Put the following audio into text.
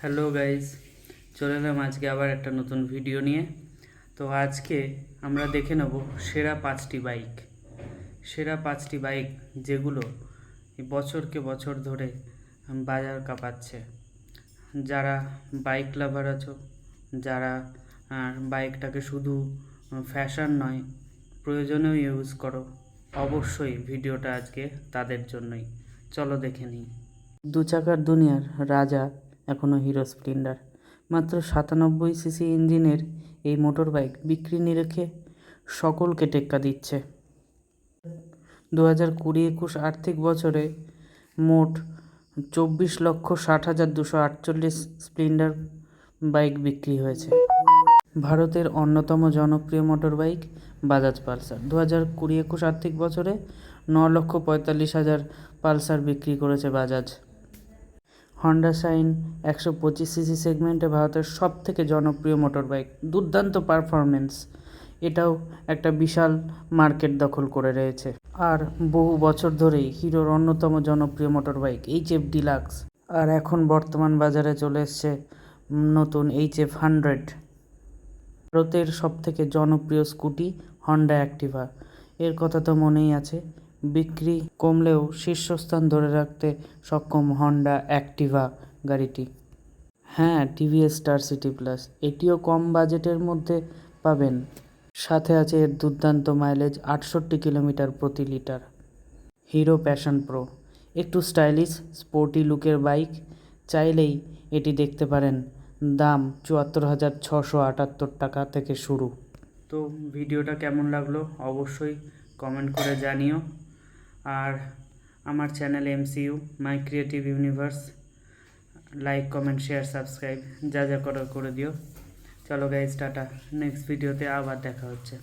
Hello guys চলে এলাম আজকে আবার একটা নতুন ভিডিও নিয়ে। তো আজকে আমরা দেখে নেব সেরা পাঁচটি বাইক সেরা পাঁচটি বাইক যেগুলো বছরকে বছর ধরে বাজার কাঁপাচ্ছে। যারা বাইক লাভার আছো, যারা বাইকটাকে শুধু ফ্যাশন নয়, প্রয়োজনেও ইউজ করো, অবশ্যই ভিডিওটা আজকে তাদের জন্যই। চলো দেখে নিই। দু চাকার দুনিয়ার রাজা এখনও হিরো স্প্লেন্ডার। মাত্র সাতানব্বই সিসি ইঞ্জিনের এই মোটর বাইক বিক্রি নিরেখে সকলকে টেক্কা দিচ্ছে। দু হাজার কুড়ি একুশ আর্থিক বছরে মোট চব্বিশ লক্ষ ষাট হাজার দুশো আটচল্লিশ স্প্লেন্ডার বাইক বিক্রি হয়েছে। ভারতের অন্যতম জনপ্রিয় মোটর বাইক বাজাজ পালসার। দু হাজার কুড়ি একুশ আর্থিক বছরে ন লক্ষ পঁয়তাল্লিশ হাজার পালসার বিক্রি করেছে বাজাজ। হন্ডা শাইন একশো পঁচিশ সিসি সেগমেন্টে ভারতের সব থেকে জনপ্রিয় মোটর বাইক দুর্দান্ত পারফরমেন্স এটাও একটা বিশাল মার্কেট দখল করে রয়েছে। আর বহু বছর ধরেই হিরোর অন্যতম জনপ্রিয় motor bike H F deluxe আর এখন বর্তমান বাজারে চলে এসছে নতুন এইচ এফ হান্ড্রেড ভারতের সব থেকে জনপ্রিয় স্কুটি হন্ডা অ্যাক্টিভা এর কথা তো মনেই আছে। বিক্রি কমলেও শীর্ষস্থান ধরে রাখতে সক্ষম হন্ডা অ্যাক্টিভা গাড়িটি। হ্যাঁ টিভিএস স্টার সিটি প্লাস। এটিও কম বাজেটের মধ্যে পাবেন। সাথে আছে এর দুর্দান্ত মাইলেজ আটষট্টি কিলোমিটার প্রতি লিটার। Hero Passion Pro. একটু স্টাইলিশ, স্পোর্টি লুকের বাইক। চাইলেই এটি দেখতে পারেন। দাম চুয়াত্তর হাজার ছশো আটাত্তর টাকা থেকে শুরু। তো ভিডিওটা কেমন লাগল? অবশ্যই কমেন্ট করে জানিও। আর আমার channel MCU, my creative universe, like, comment, share, subscribe, যা যা করার করে দিও। চলো গাইজ টাটা। নেক্সট ভিডিওতে আবার দেখা হচ্ছে।